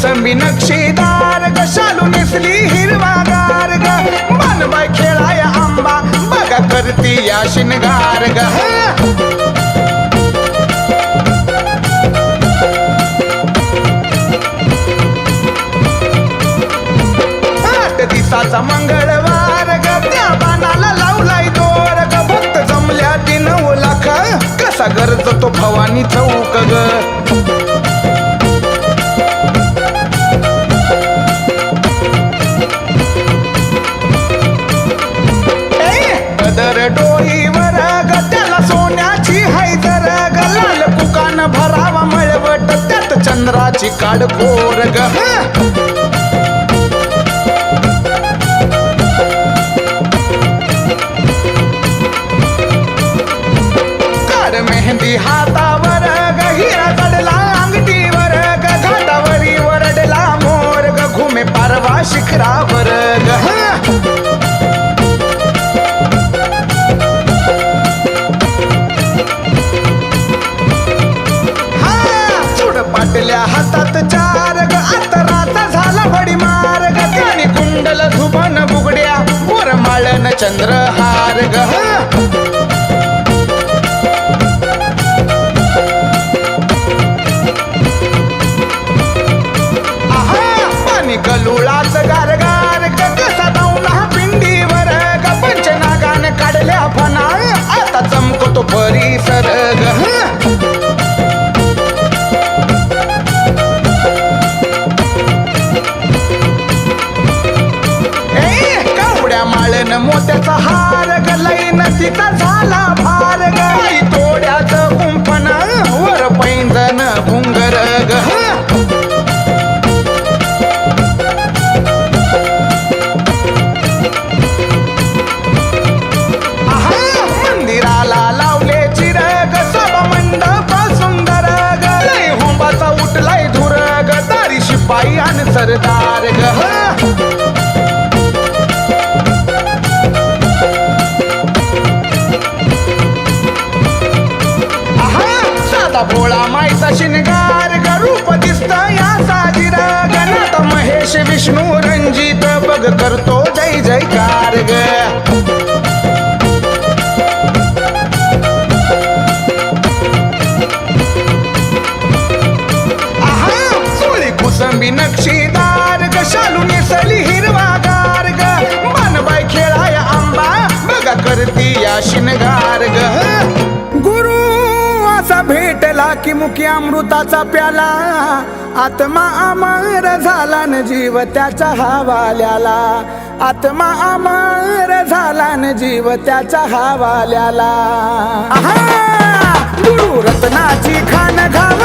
मोसंबी नक्षीदार ग शालू नेसली हिरवागार ग. मानबाय खेळाय आंबा बघा करती या शिनगार ग. आठ दिसाचा मंगळवार ग त्या बाणाला लावलाय दोर ग. भक्त जमल्या तीन लाख कसा गरज तो भवानी चौक ग. कदर डोळीवर ग त्याला सोन्याची हैदर ग. लाल कुकान भरावा मळवट त्यात चंद्राची काडकोर ग. वाटल्या हातात चार ग आतराचा झाला बडी मार्ग त्याने कुंडल धुबन बुगड्या. मोर माळन चंद्रहार ग लईन झाला भार गाई आई तोड्याच कुंपण वर पैंजन भुंगर ग. मंदिराला लावले चिरग सभा मंडप सुंदर ग. लय होंबाचा उठलाय धुर ग दारी शिपाई आणि सरदार ग. साधा भोळा मायचा शिनगार गरूप रूप दिसत या साजीर. गणात महेश विष्णू रंजित बघ करतो जय जयकार ग. नक्षी भेटला की मुखी अमृताचा प्याला. आत्मा अमर झाला न जीव त्याच्या हवाल्याला आत्मा अमर झाला न जीव त्याच्या हवाल्याला गुरु रत्नाची खान घाव